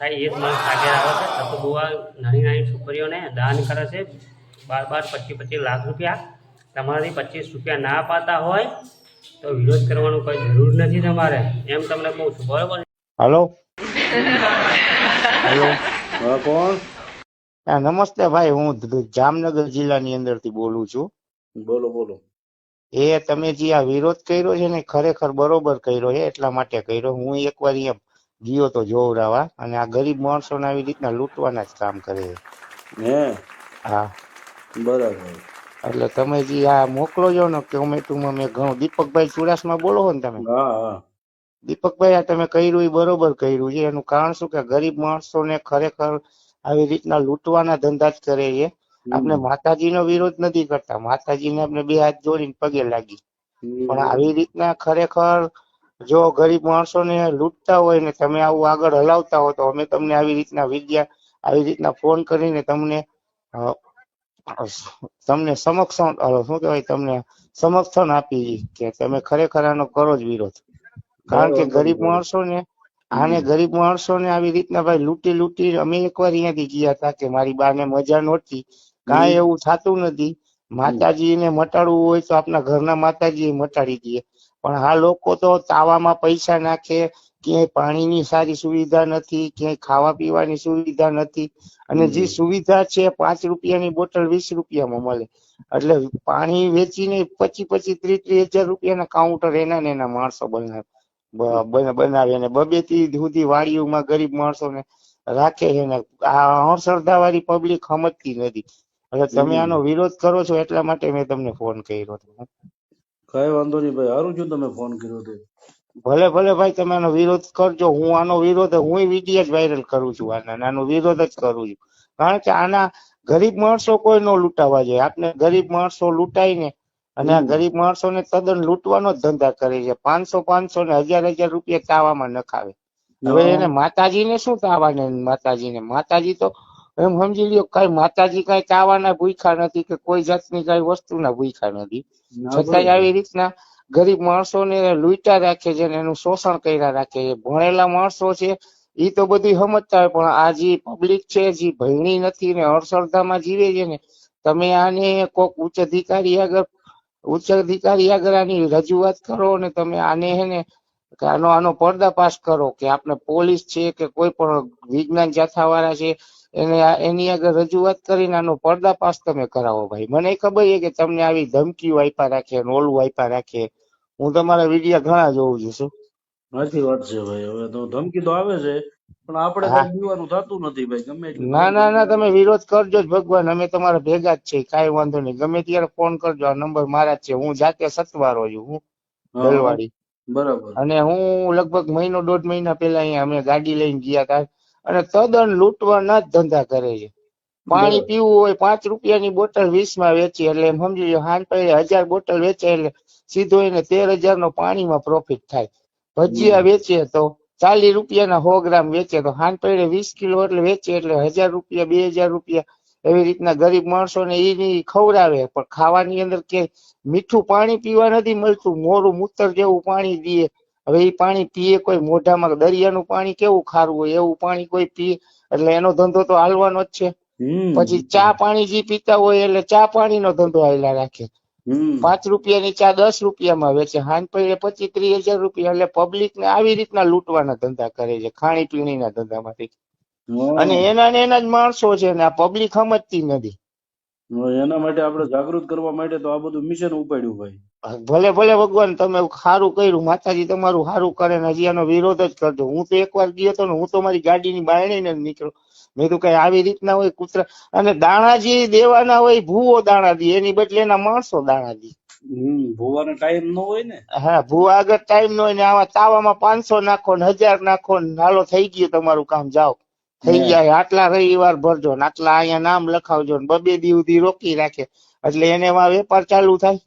થાય એ જ માણસ આગળ આવે છે સતુ બુવા નાની નાની છોકરીઓને દાન કરે છે. બાર બાર પચીસ પચીસ લાખ રૂપિયા. તમારાથી પચીસ રૂપિયા ના પાતા હોય તો વિરોધ કરવાનું કોઈ જરૂર નથી તમારે. એમ તમને કહું છું. બરોબર? હલો? હલો? હા કોણ? હા, નમસ્તે ભાઈ. હું જામનગર જિલ્લાની અંદરથી બોલું છું. બોલો બોલો. એ તમે જે આ વિરોધ કર્યો છે ને ખરેખર બરોબર કર્યો છે એટલા માટે કર્યો. હું એકવાર અહીંયા ગયો તો જોવડાવા અને આ ગરીબ માણસોને આવી રીતના લૂંટવાના જ કામ કરે હે? હા. બરાબર. એટલે તમે જે આ મોકલો છો ને કોમેન્ટમાં મેં ઘણું દીપકભાઈ ચુડાસમાં બોલો છો ને તમે? દીપકભાઈ આ તમે કર્યું એ બરોબર કર્યું છે. એનું કારણ શું કે ગરીબ માણસોને ખરેખર આવી રીતના લૂંટવાના ધંધા જ કરે છે. આપણે માતાજીનો વિરોધ નથી કરતા. માતાજીને આપણે બે હાથ જોડીને પગે લાગી. પણ આવી રીતના ખરેખર જો ગરીબ માણસોને લૂંટતા હોય ને તમે આવું આગળ હલાવતા હો તો અમે તમને આવી રીતના વિદ્યા આવી રીતના ફોન કરીને તમને તમને સમક્ષ શું કહેવાય તમને સમર્થન આપી કે તમે ખરેખર આનો કરો જ વિરોધ. કારણ કે ગરીબ. માણસોને આને ગરીબ માણસોને આવી રીતના ભાઈ લૂંટી લૂંટી અમે એકવાર અહીંયાથી ગયા હતા કે મારી બાને મજા નહોતી. કાંઈ એવું થતું નથી. માતાજીને મટાડવું હોય તો આપણા ઘરના માતાજી મટાડી દઈએ પણ આ લોકો તો તાવામાં પૈસા નાખે ક્યાંય પાણીની સારી સુવિધા નથી ક્યાંય ખાવા પીવાની સુવિધા નથી. અને જે સુવિધા છે પાંચ રૂપિયાની બોટલ વીસ રૂપિયામાં મળે. એટલે પાણી વેચીને પચીસ પચીસ ત્રીસ ત્રીસ હજાર રૂપિયાના કાઉન્ટર એના ને એના માણસો બનાવે. બનાવે અને બબે થી સુધી વાડીઓમાં ગરીબ માણસોને રાખે છે ને. આ અણસરધા વાળી પબ્લિક સમજતી નથી. એટલે તમે આનો વિરોધ કરો છો એટલા માટે મેં તમને ફોન કર્યો હતો. કઈ વાંધો નહીં ભાઈ સારું છું તમે ફોન કર્યો તે. ભલે ભલે ભાઈ તમે આનો વિરોધ કરજો. હું આનો વિરોધ હું વીડિયો જ વાયરલ કરું છું આના આનો વિરોધ જ કરું છું. કારણ કે આના ગરીબ માણસો કોઈ ન લૂંટાવા જોઈએ. આપણે ગરીબ માણસો લૂંટાય ને અને આ ગરીબ માણસો ને તદ્દન લૂંટવાનો જ ધંધા કરે છે. પાંચસો પાંચસો ને હજાર હજાર રૂપિયા તાવામાં નખાવે. હવે એને એને માતાજીને શું તાવાને માતાજીને? માતાજી તો એમ સમજી લ્યો કઈ માતાજી કઈ ચાવાના ભૂખ્યા નથી કે કોઈ જાતની કઈ વસ્તુના ભૂખ્યા નથી. છતાંય આવી રીતના ગરીબ માણસોને લૂંટા રાખે છે ને એનું શોષણ કર્યા રાખે છે. ભણેલા માણસો છે એ તો બધી સમજતા હોય પણ આ જે પબ્લિક છે જે ભયણી નથી ને અડસરધામાં જીવે છે ને તમે આને કોક ઉચ્ચ અધિકારી આગળ ઉચ્ચ અધિકારી આગળ આની રજૂઆત કરો ને તમે આને હે ને કે આનો આનો પર્દાફાશ કરો કે આપણે પોલીસ છે કે કોઈ પણ વિજ્ઞાન જાથાવાળા છે એને એની આગળ રજૂઆત કરીને આનો પર્દાફાશ તમે કરાવો ભાઈ. મને ખબર છે કે તમને આવી ધમકીઓ આપ્યા રાખે ને ઓલું આપ્યા રાખે. હું તમારા વિડીયા ઘણા જોઉં છું શું? નથી વાત છે ભાઈ. હવે તો ધમકી તો આવે છે પણ આપણે. કઈ દીવાનું થતું નથી ભાઈ. ગમે ના ના ના તમે વિરોધ કરજો જ ભગવાન. અમે તમારા ભેગા જ છે કાઈ વાંધો નહીં. ગમે ત્યારે ફોન કરજો. આ નંબર મારા જ છે. હું જાતે સતવારો છું હું હા, દલવાડી બરાબર. અને હું લગભગ મહિનો દોઢ મહિના પહેલા અહીંયા અમે ગાડી લઈને ગયા હતા. અને તદ્દન લૂંટવાના જ ધંધા કરે છે. પાણી પીવું હોય પાંચ રૂપિયાની બોટલ વીસમાં વેચી એટલે એમ સમજી લો હાન પહેલે હજાર બોટલ વેચે એટલે સીધો એને તેર હજાર નો પાણીમાં પ્રોફિટ થાય. ભજીયા વેચીએ તો ચાલીસ રૂપિયાના સો ગ્રામ વેચે તો હાન પડે વીસ કિલો એટલે વેચે એટલે હજાર રૂપિયા બે હજાર રૂપિયા એવી રીતના ગરીબ માણસો ને એની ખવડાવે. પણ ખાવાની અંદર કે મીઠું પાણી પીવા નથી મળતું મોરું મૂતર જેવું પાણી પીએ હવે એ પાણી પીએ કોઈ મોઢામાં દરિયાનું પાણી કેવું ખારું હોય? એવું પાણી કોઈ પીએ એટલે એનો ધંધો તો હાલવાનો જ છે. પછી ચા પાણી જે પીતા હોય એટલે ચા પાણીનો ધંધો હાલ્યા રાખે. પાંચ રૂપિયાની ચા દસ રૂપિયામાં વેચે. હાન પૈડે પચીસ ત્રીસ હજાર રૂપિયા. એટલે પબ્લિક ને આવી રીતના લૂંટવાના ધંધા કરે છે ખાણી પીણીના ધંધામાંથી અને એના ને એના જ માણસો છે ને આ પબ્લિક સમજતી નથી. એના માટે આપણે જાગૃત કરવા માટે તો આ બધું મિશન ઉપાડ્યું ભાઈ. ભલે ભલે ભગવાન તમે સારું કર્યું. માતાજી તમારું સારું કરે ને હજી આનો વિરોધ જ કરજો. હું તો એકવાર ગયો હતો ને હું તો મારી ગાડીની બાયણી ને નીકળો મેં તો કઈ આવી રીતના હોય કૂતરા. અને દાણા જે દેવાના હોય ભૂવો દાણા દે એની બદલે એના માણસો દાણા દે હમ ભોવાનો ટાઈમ નો હોય ને? હા ભૂવા આગળ ટાઈમ નો હોય ને આવા તાવામાં પાંચસો નાખો ને હજાર નાખો ને હાલો થઈ ગયું તમારું કામ. જાઓ. થઈ જાય આટલા રવિવાર ભરજો ને આટલા અહીંયા નામ લખાવજો ને બબે દી સુધી રોકી રાખે. એટલે એને એમાં વેપાર ચાલુ થાય.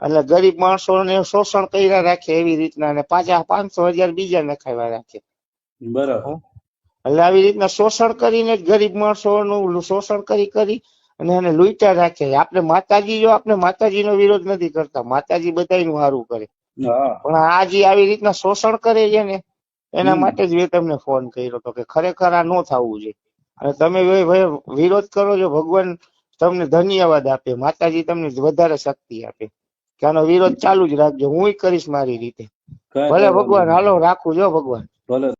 એટલે ગરીબ માણસોને શોષણ કર્યા રાખે એવી રીતના ને પાછા પાંચસો હજાર બીજા નખાવ્યા રાખે. બરાબર. એટલે આવી રીતના શોષણ કરીને ગરીબ માણસોનું શોષણ કરી કરી અને એને લૂંટ્યા રાખે. આપણે માતાજી જો આપણે માતાજીનો વિરોધ નથી કરતા માતાજી બધાયનું સારું કરે. પણ આ જે આવી રીતના શોષણ કરે છે ને એના માટે જ મેં તમને ફોન કર્યો હતો કે ખરેખર આ ન થવું જોઈએ. અને તમે વિરોધ કરો છો ભગવાન તમને ધન્યવાદ આપે માતાજી તમને વધારે શક્તિ આપે. કે આનો વિરોધ ચાલુ જ રાખજો હું કરીશ મારી રીતે. ભલે ભગવાન હાલો રાખું જો ભગવાન. ભલે.